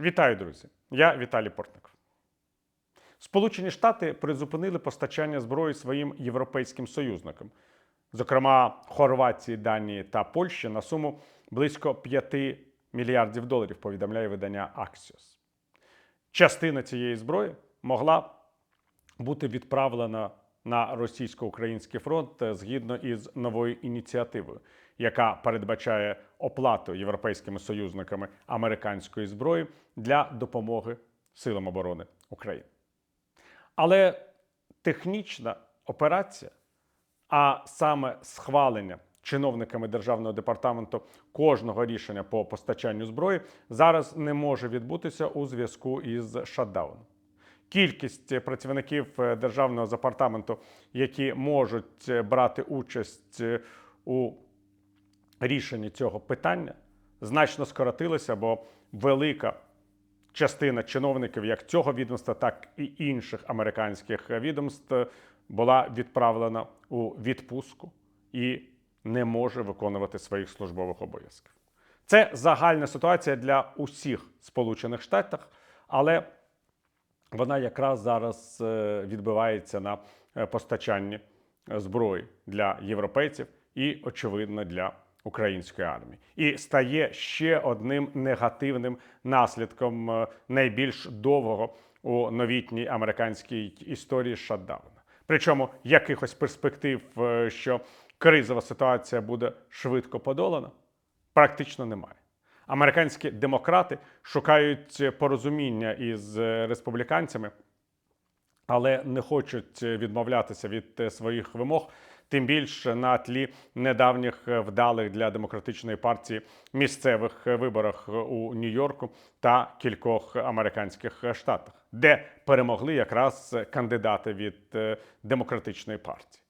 Вітаю, друзі! Я Віталій Портников. Сполучені Штати призупинили постачання зброї своїм європейським союзникам, зокрема Хорватії, Данії та Польщі, на суму близько 5 мільярдів доларів, повідомляє видання Axios. Частина цієї зброї могла бути відправлена на російсько-український фронт е, згідно із новою ініціативою, яка передбачає оплату європейськими союзниками американської зброї для допомоги силам оборони України. Але технічна операція, а саме схвалення чиновниками державного департаменту кожного рішення по постачанню зброї зараз не може відбутися у зв'язку із шатдауном. Кількість працівників е, державного департаменту, які можуть е, брати участь е, у рішенні цього питання, значно скоротилася, бо велика частина чиновників як цього відомства, так і інших американських відомств була відправлена у відпустку і не може виконувати своїх службових обов'язків. Це загальна ситуація для усіх Сполучених Штатів, але вона якраз зараз е, відбивається на е, постачанні е, зброї для європейців і, очевидно, для української армії, і стає ще одним негативним наслідком найбільш довгого у новітній американській історії шатдауна. Причому якихось перспектив, що кризова ситуація буде швидко подолана, практично немає. Американські демократи шукають порозуміння із е, республіканцями, але не хочуть відмовлятися від е, своїх вимог, тим більше на тлі недавніх е, вдалих для демократичної партії місцевих е, виборах у Нью-Йорку та кількох американських штатах, де перемогли якраз кандидати від е, демократичної партії.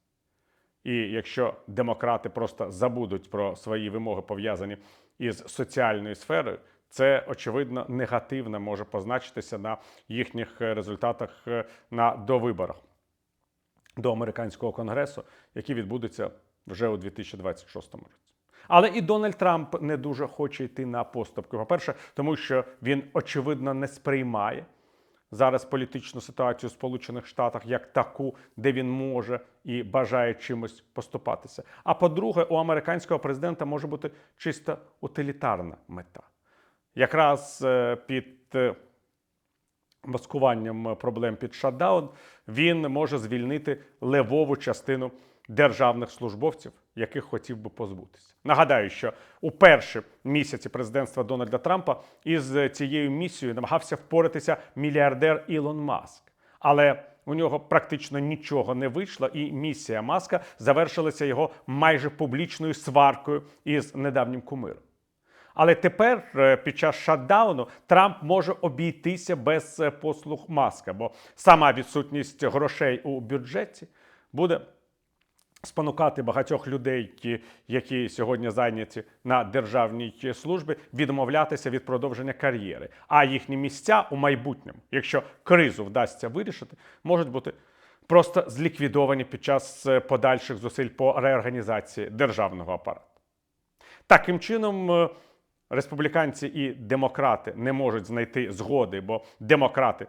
І якщо демократи просто забудуть про свої вимоги, пов'язані із соціальної сфери, це очевидно негативно може позначитися на їхніх е, результатах е, на довиборах до американського конгресу, які відбудуться вже у 2026 році. Але і Дональд Трамп не дуже хоче йти на поступки. По-перше, тому що він очевидно не сприймає зараз політичну ситуацію в Сполучених Штатах як таку, де він може і бажає чимось поступатися. А по-друге, у американського президента може бути чисто утилітарна мета. Якраз е, під е, маскуванням проблем під шатдаун він може звільнити левову частину державних службовців, яких хотів би позбутися. Нагадаю, що у перші місяці президентства Дональда Трампа із цією місією намагався впоратися мільярдер Ілон Маск. Але у нього практично нічого не вийшло, і місія Маска завершилася його майже публічною сваркою із недавнім кумиром. Але тепер, е, під час шатдауну, Трамп може обійтися без е, послуг маска, бо сама відсутність грошей у бюджеті буде спонукати багатьох людей, які сьогодні зайняті на державній службі, відмовлятися від продовження кар'єри. А їхні місця у майбутньому, якщо кризу вдасться вирішити, можуть бути просто зліквідовані під час е, подальших зусиль по реорганізації державного апарату. Таким чином. е, республіканці і демократи не можуть знайти згоди, бо демократи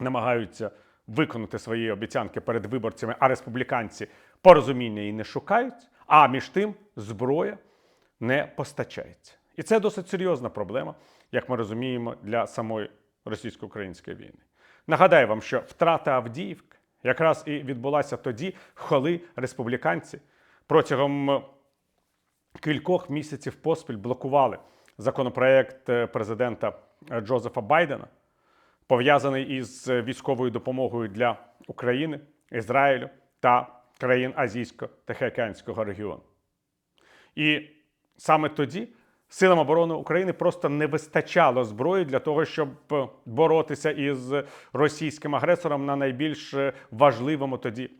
намагаються виконати свої обіцянки перед виборцями, а республіканці порозуміння і не шукають. А між тим зброя не постачається. І це досить серйозна проблема, як ми розуміємо, для самої російсько-української війни. Нагадаю вам, що втрата Авдіївки якраз і відбулася тоді, коли республіканці протягом кількох місяців поспіль блокували законопроект е, президента е, Джозефа Байдена, пов'язаний із військовою допомогою для України, Ізраїлю та країн Азійсько-Тихоокеанського регіону. І саме тоді силам оборони України просто не вистачало зброї для того, щоб е, боротися із російським агресором на найбільш е, важливому тоді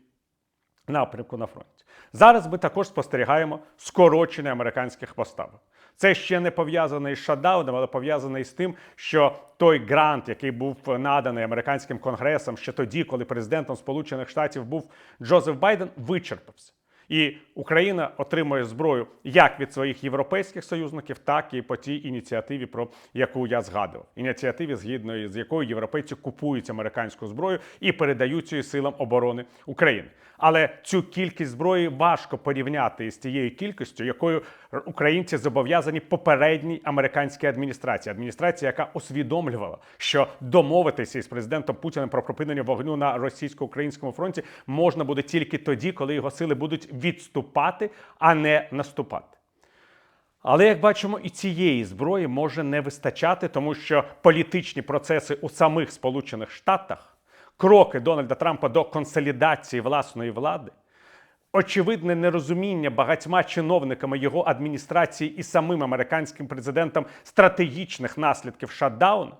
напрямку на фронті. Зараз ми також спостерігаємо скорочення американських поставок. Це ще не пов'язане із шатдауном, але пов'язане із тим, що той грант, який був наданий американським конгресом ще тоді, коли президентом Сполучених Штатів був Джозеф Байден, вичерпався. І Україна отримує зброю як від своїх європейських союзників, так і по тій ініціативі, про яку я згадував. Ініціативі, згідно з якою європейці купують американську зброю і передають її силам оборони України. Але цю кількість зброї важко порівняти з тією кількістю, якою українці зобов'язані попередній американській адміністрації, адміністрації, яка усвідомлювала, що домовитися із президентом Путіним про припинення вогню на російсько-українському фронті можна буде тільки тоді, коли його сили будуть відступати, а не наступати. Але як бачимо, і цієї зброї може не вистачати, тому що політичні процеси у самих Сполучених Штатах, кроки Дональда Трампа до консолідації власної влади, очевидне нерозуміння багатьма чиновниками його адміністрації і самим американським президентом стратегічних наслідків шатдауну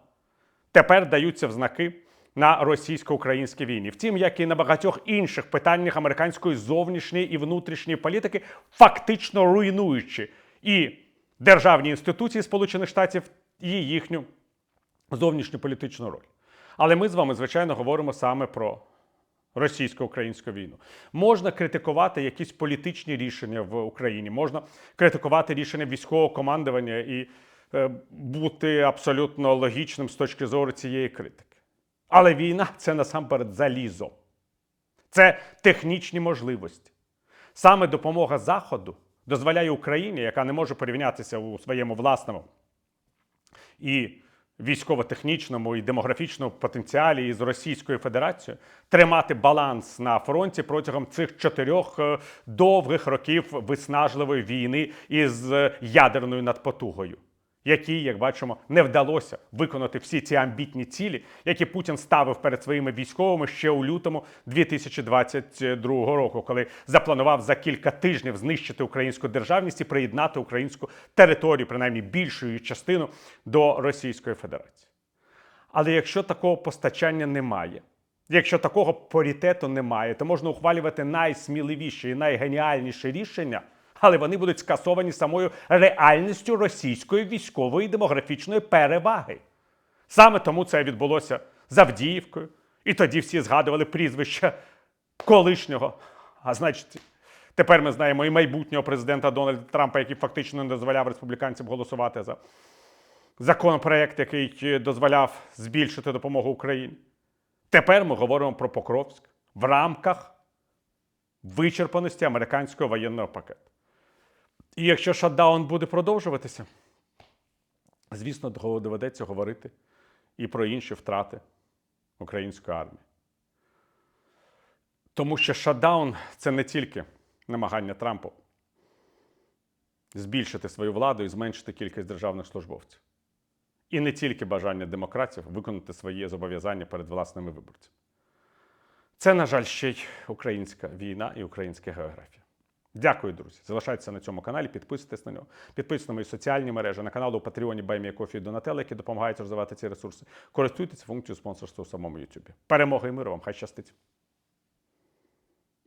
тепер даються в знаки на російсько-українській війні. Втім, як і на багатьох інших питаннях американської зовнішньої і внутрішньої політики, фактично руйнуючи і державні інституції Сполучених Штатів, і їхню зовнішню політичну роль. Але ми з вами, звичайно, говоримо саме про російсько-українську війну. Можна критикувати якісь політичні рішення в Україні, можна критикувати рішення військового командування і е, бути абсолютно логічним з точки зору цієї критики. Але війна це насамперед залізо, це технічні можливості. Саме допомога Заходу дозволяє Україні, яка не може порівнятися у своєму власному і військово-технічному і демографічному потенціалі із Російською Федерацією тримати баланс на фронті протягом цих чотирьох е, довгих років виснажливої війни із е, ядерною надпотугою, якій, як бачимо, не вдалося виконати всі ці амбітні цілі, які Путін ставив перед своїми військовими ще у лютому 2022 року, коли запланував за кілька тижнів знищити українську державність і приєднати українську територію, принаймні більшу частину, до Російської Федерації. Але якщо такого постачання немає, якщо такого паритету немає, то можна ухвалювати найсміливіші і найгеніальніші рішення, але вони будуть скасовані самою реальністю російської військової демографічної переваги. Саме тому це відбулося з Авдіївкою, і тоді всі згадували прізвище колишнього, а значить. Тепер ми знаємо і майбутнього президента Дональда Трампа, який фактично не дозволяв республіканцям голосувати за законопроект, який дозволяв збільшити допомогу Україні. Тепер ми говоримо про Покровськ в рамках вичерпаності американського воєнного пакету. І якщо шатдаун буде продовжуватися, звісно, доведеться говорити і про інші втрати української армії. Тому що шатдаун це не тільки намагання Трампу збільшити свою владу і зменшити кількість державних службовців. І не тільки бажання демократів виконати свої зобов'язання перед власними виборцями. Це, на жаль, ще й українська війна і українська географія. Дякую, друзі. Залишайтеся на цьому каналі, підписуйтесь на нього. Підписуйтесь на мої соціальні мережі, на канал у Патреоні Баймія Кофі і Донателла, які допомагають розвивати ці ресурси. Користуйтесь функцією спонсорства у самому Ютубі. Перемоги і миру вам! Хай щастить!